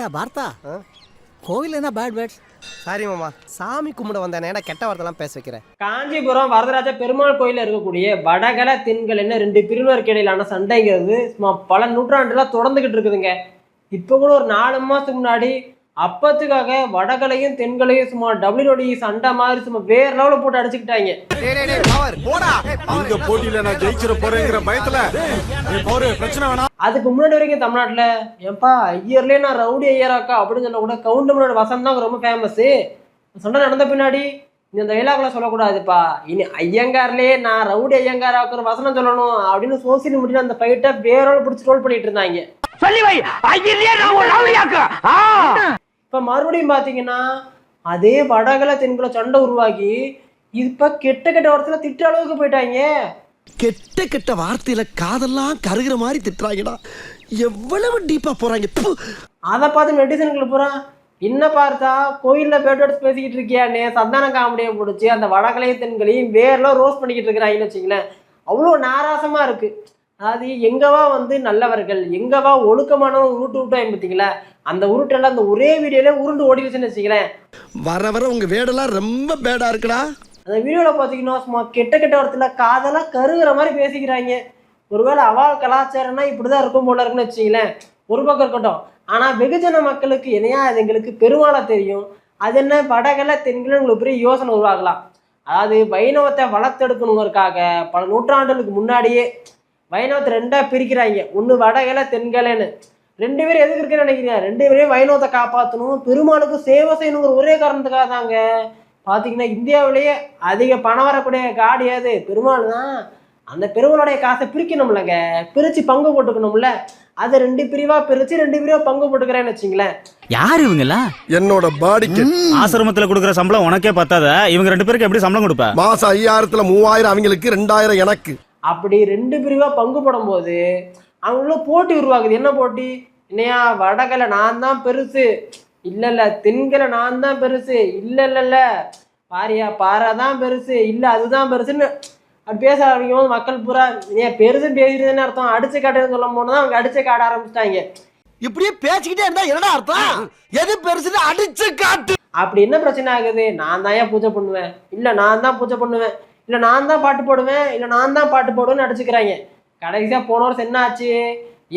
ஏண்டா பார்த்தா கோவில் என்ன பேட் பேட்ஸ் சாரி மாமா சாமி கும்பிட வந்தேன் ஏன்னா கெட்ட வார்த்தைலாம் பேச வைக்கிறேன். காஞ்சிபுரம் வரதராஜ பெருமாள் கோயிலில் இருக்கக்கூடிய வடகல தென்கலன்னு ரெண்டு பிரிவினருக்கு இடையிலான சண்டைங்கிறது சும்மா பல நூற்றாண்டுல தொடர்ந்துகிட்டு இருக்குதுங்க. இப்போ கூட ஒரு நாலு மாசத்துக்கு முன்னாடி அப்பத்துக்காக வடகலையும் தென்கலையும் சும்மா டபிள்யூடி சண்டை மாதிரி சும்மா வேற லெவலில் போட்டு அடிச்சுக்கிட்டாங்க. இந்த போட்டியில நான் ஜெயிச்சிட போறேங்கிற பயத்துல பிரச்சனை வேணாம். அதுக்கு முன்னாடி வரைக்கும் தமிழ்நாட்டில் ஏன்பா ஐயர்லேயே நான் ரவுடி ஐயராக்கா அப்படின்னு சொல்ல கூட கவுண்டமனோட வசனம் தான் ரொம்ப ஃபேமஸ் சண்டை நடந்த பின்னாடி இந்த டைலாக்லாம் சொல்லக்கூடாதுப்பா. இனி ஐயங்கார்லயே நான் ரவுடி ஐயங்காராக்குற வசனம் சொல்லணும் அப்படின்னு சோசியல் மீடியா அந்த ஃபைட்டை வேரோட பிடிச்சி ரோல் பண்ணிட்டு இருந்தாங்க. சொல்லி வை. ஐயர்லயே நான் ஒரு ரவுடியாக்கு இப்போ மறுபடியும் பார்த்தீங்கன்னா அதே வடகல தென்குல சண்டை உருவாக்கி இப்போ கெட்ட கெட்ட வார்த்தையில திட்ட அளவுக்கு போயிட்டாங்க கெட்ட கெட்ட வார்த்தையில காதெல்லாம் கருகிற மாதிரி திட்டுறாங்கடா. எவ்வளவு டீப்பா போறாங்க. அதை பார்த்து நெட்டிசன்களை பூரா என்ன பார்த்தா கோயிலில் பேட்டோட பேசிக்கிட்டு இருக்கியானே சந்தான காமெடியை பிடிச்சி அந்த வடகலையும் தென்களையும் வேறெல்லாம் ரோஸ் பண்ணிக்கிட்டு இருக்கிறாங்கன்னு வச்சுங்களேன் அவ்வளோ நாராசமாக இருக்குது அதாவது எங்கவா வந்து நல்லவர்கள் எங்கவா ஒழுக்கமானவங்க உருட்டு விட்டாங்க பார்த்தீங்களா அந்த உருட்டெல்லாம் அந்த ஒரே வீடியோல உருண்டு ஓடிடுச்சுன்னு வச்சுங்களேன் வர வர உங்க வேடெல்லாம் ரொம்ப பேடா இருக்குடா. அந்த வீடியோவில் பார்த்தீங்கன்னா சும்மா கெட்ட கெட்ட வார்த்தையில் காதெல்லாம் கருகிற மாதிரி பேசிக்கிறாங்க. ஒருவேளை அவால் கலாச்சாரம்னா இப்படி தான் இருக்கும் போல இருக்குன்னு வச்சுங்களேன் ஒரு பக்கம் இருக்கட்டும். ஆனால் வெகுஜன மக்களுக்கு இணையா அது எங்களுக்கு பெருமாளை தெரியும். அது என்ன வடகல தென்கில உங்களுக்கு பெரிய யோசனை உருவாகலாம். அதாவது வைணவத்தை வளர்த்தெடுக்கணுங்கிறதுக்காக பல நூற்றாண்டுகளுக்கு முன்னாடியே வைணவத்தை ரெண்டாக பிரிக்கிறாங்க. ஒன்று வடகல தென்கலைன்னு. ரெண்டு பேரும் எதுக்கு இருக்குன்னு நினைக்கிறீங்க? ரெண்டு பேரையும் வைணவத்தை காப்பாற்றணும் பெருமாளுக்கு சேவை செய்யணுங்கிற ஒரே காரணத்துக்காக தாங்க. பார்த்தீங்கன்னா இந்தியாவிலேயே அதிக பணம் வரக்கூடிய காடு ஏது பெருமாள் தான். அந்த பெருமாளுடைய காசை பிரிக்கணும்லங்க. பிரித்து பங்கு போட்டுக்கணும்ல. அதை ரெண்டு பிரிவாக பிரித்து ரெண்டு பிரிவாக பங்கு போட்டுக்கிறேன்னு வச்சுங்களேன். யாரு இவங்கெல்லாம் என்னோட பாடிக்கு. ஆசிரமத்துல கொடுக்குற சம்பளம் உனக்கே பத்தாத? இவங்க ரெண்டு பேருக்கு எப்படி சம்பளம் கொடுப்ப? மாசம் ஐயாயிரத்துல மூவாயிரம் அவங்களுக்கு ரெண்டாயிரம் எனக்கு. அப்படி ரெண்டு பிரிவாக பங்கு போடும்போது அவங்களும் போட்டி உருவாகுது என்ன போட்டி? என்னையா வடகலை நான் தான் பெருசு. இல்லை இல்லை தென்கலை நான் தான் பெருசு. இல்லை இல்லை இல்லை பாரியா பாறை தான் பெருசு. இல்லை அதுதான் பெருசுன்னு அப்படி பேச ஆரம்பிக்கும் போது மக்கள் பூரா ஏன் பெருசுன்னு பேசிட்டுதுன்னு அர்த்தம். அடிச்சு காட்டுன்னு சொல்லும் போது தான் அவங்க அடிச்சு காட்ட ஆரம்பிச்சிட்டாங்க. இப்படியே பேசிக்கிட்டே இருந்தா என்னடா அர்த்தம்? எது பெருசுன்னு அடிச்சு காட்டு? அப்படி என்ன பிரச்சனை ஆகுது? நான் தான் ஏன் பூஜை பண்ணுவேன்? இல்லை நான் தான் பூஜை பண்ணுவேன். இல்லை நான் தான் பாட்டு போடுவேன். இல்லை நான் தான் பாட்டு போடுவேன்னு அடிச்சுக்கிறாங்க கடைசியாக போன வருஷம் என்ன ஆச்சு?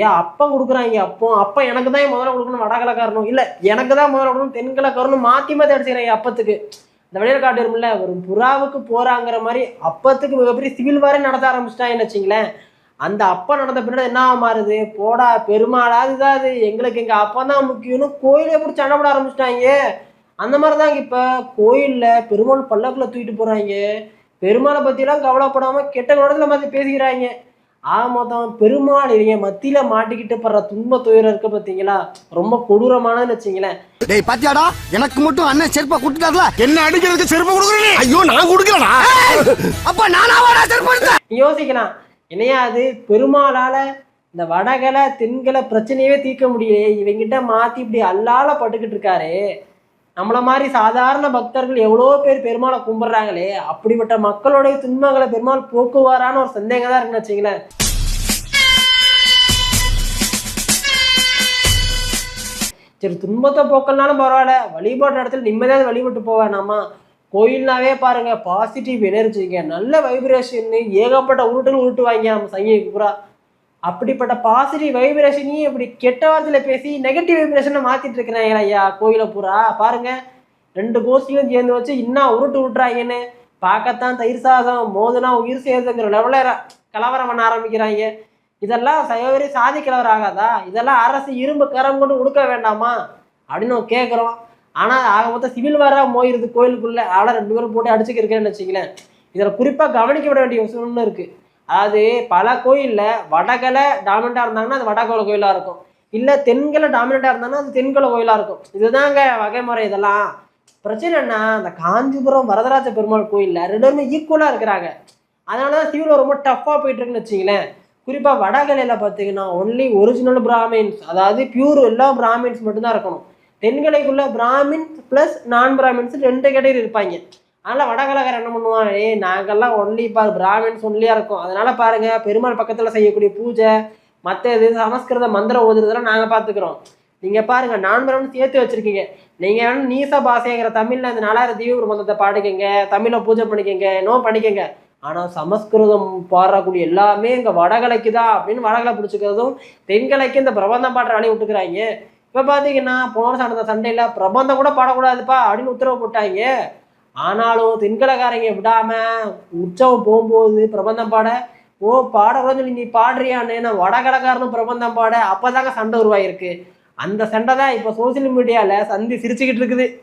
ஏன் அப்போ கொடுக்குறாங்க அப்போ? அப்போ எனக்கு தான் முதல்ல கொடுக்கணும்? வடகலக்காரனும். இல்லை எனக்கு தான் முதல்ல கொடுக்கணும். தென்கலக்காரனும் மாற்றி மாற்றி அடிச்சுக்கிறாங்க அப்பத்துக்கு. இந்த வெளியில் காட்டுருமில்ல ஒரு புறாவுக்கு போகிறாங்கிற மாதிரி அப்பத்துக்கு மிகப்பெரிய சிவில் வாரே நடத்த ஆரம்பிச்சிட்டாங்கன்னு வச்சிங்களேன். அந்த அப்பா நடந்த பின்னாடி என்ன மாறுது? போடா பெருமாளாது இதாது. எங்களுக்கு எங்கள் அப்பா தான் முக்கியம்னு கோயிலே பிடிச்சி சண்டை போட ஆரம்பிச்சிட்டாங்க. அந்த மாதிரி தாங்க இப்போ. கோயிலில் பெருமாள் பல்லக்கில் தூக்கிட்டு போகிறாங்க பெருமாளை பற்றிலாம் கவலைப்படாமல் கெட்ட குணத்தில் மாதிரி பேசிக்கிறாங்க ஆக மொத்தம் பெருமாள் இவங்க மத்தியில் மாட்டிக்கிட்டு படுற துன்ப துயரம் இருக்க பார்த்தீங்களா ரொம்ப கொடூரமானதுன்னு வச்சிங்களேன். டேய் பாத்தியாடா? எனக்கு மட்டும் அண்ணன் செருப்பா கொடுத்துட்டார்ல? என்ன அடிக்கிறதுக்கு செருப்பு கொடுக்குறீங்க ஐயோ நான் கொடுக்கலடா. அப்ப நானா வாடா செருப்பு எடுத்தேன்? யோசிக்கலாம். என்னையா அது? பெருமாளால் இந்த வடகலை தென்கலை பிரச்சனையவே தீர்க்க முடியலையே. இவங்கிட்ட மாற்றி இப்படி அல்லால பட்டுக்கிட்டு இருக்காரு. நம்மள மாதிரி சாதாரண பக்தர்கள் எவ்வளோ பேர் பெருமாளை கும்பிட்றாங்களே அப்படிப்பட்ட மக்களுடைய துன்பங்களை பெருமாள் போக்குவாரான்னு ஒரு சந்தேகம் தான் இருக்குன்னு வச்சுங்களேன் சரி துன்பத்தை போக்கலனாலும் பரவாயில்ல வழிபாட்டு இடத்துல நிம்மதியாக வழிபட்டு போவேனாமா கோயில்னாவே பாருங்க பாசிட்டிவ் எனர்ஜிங்க நல்ல வைப்ரேஷன் ஏகப்பட்ட உருட்டுகள் உருட்டுவாங்க நம்ம சங்கி பூரா. அப்படிப்பட்ட பாசிட்டிவ் வைப்ரேஷனையும் இப்படி கெட்ட வார்த்தையில் பேசி நெகட்டிவ் வைப்ரேஷனை மாற்றிட்டு இருக்கிறேன் ஐயா கோயிலை பூரா. பாருங்க ரெண்டு கோஷ்டியும் சேர்ந்து வச்சு இன்னும் உருட்டு விட்டுறாங்கன்னு பார்க்கத்தான் தயிர் சாதம் மோதுனா உயிர் சேர்ந்துங்கிற லெவலில் கலவரம் பண்ண ஆரம்பிக்கிறாங்க. இதெல்லாம் சைவரி சாதி கலவரம் ஆகாதா? இதெல்லாம் அரசு இரும்பு கரம் கொண்டு கொடுக்க வேண்டாமா? அப்படின்னு கேட்குறோம் ஆனால் ஆக மொத்தம் சிவில் வாராக மோயிருது கோயிலுக்குள்ளே. ஆனால் ரெண்டு பேரும் போட்டு அடிச்சுக்கிருக்கேன்னு வச்சுங்களேன் இதில் குறிப்பாக கவனிக்க விட வேண்டிய விஷயம்னு இருக்குது அதாவது பல கோயிலில் வடகலை டாமினண்டாக இருந்தாங்கன்னா அது வடகோல கோயிலாக இருக்கும். இல்லை தென்கலை டாமினண்டாக இருந்தாங்கன்னா அது தென்கலை கோயிலாக இருக்கும். இதுதாங்க வகைமுறை இதெல்லாம். பிரச்சனை என்ன? அந்த காஞ்சிபுரம் வரதராஜ பெருமாள் கோயிலில் ரெண்டுமே ஈக்குவலாக இருக்கிறாங்க. அதனால தான் சிவில் ரொம்ப டஃப்பாக போயிட்டுருக்குன்னு வச்சிங்களேன் குறிப்பாக வடகலையில் பார்த்தீங்கன்னா ஒன்லி ஒரிஜினல் பிராமின்ஸ் அதாவது பியூர் எல்லா பிராமின்ஸ் மட்டும்தான் இருக்கணும். தென்கலைக்குள்ளே பிராமின்ஸ் ப்ளஸ் நான் பிராமின்ஸ் ரெண்டு கேட்டகரி இருப்பாங்க. அதனால் வடகலகர் என்ன பண்ணுவான் ஏ நாங்கள்லாம் ஒன்லி பாரு பிராமின்ஸ் ஒன்லியாக இருக்கும். அதனால் பாருங்கள் பெருமாள் பக்கத்தில் செய்யக்கூடிய பூஜை மற்ற இது சமஸ்கிருத மந்திரம் ஓதுறதெல்லாம் நாங்கள் பார்த்துக்குறோம் நீங்கள் பாருங்கள் நான் நான்மரம் சேர்த்து வச்சுருக்கீங்க. நீங்கள் வேணும் நீச பாசைங்கிற தமிழில் இந்த நாலாயிரம் தீவு மந்தத்தை பாடிக்கங்க தமிழை பூஜை பண்ணிக்கங்க நோ பண்ணிக்கங்க. ஆனால் சமஸ்கிருதம் பாடக்கூடிய எல்லாமே இங்கே வடகலைக்கு தான் அப்படின்னு வடகலை பிடிச்சிக்கிறதும் தென்கலைக்கு இந்த பிரபந்தம் பாடுற வேலையை விட்டுக்கிறாங்க. இப்போ பார்த்தீங்கன்னா போன சண்டை சண்டையில் பிரபந்தம் கூட பாடக்கூடாதுப்பா அப்படின்னு உத்தரவு போட்டாங்க. ஆனாலும் தென்கலைக்காரங்க விடாம உற்சவம் போகும்போது பிரபந்தம் பாட ஓ பாடக்கூடாதுன்னு சொல்லி நீ பாடுறியான்னு நான் வடகடக்காரனும் பிரபந்தம் பாட அப்போதாங்க சண்டை உருவாயிருக்கு. அந்த சண்டை தான் இப்போ சோசியல் மீடியாவில் சந்தி சிரிச்சுக்கிட்டு இருக்குது.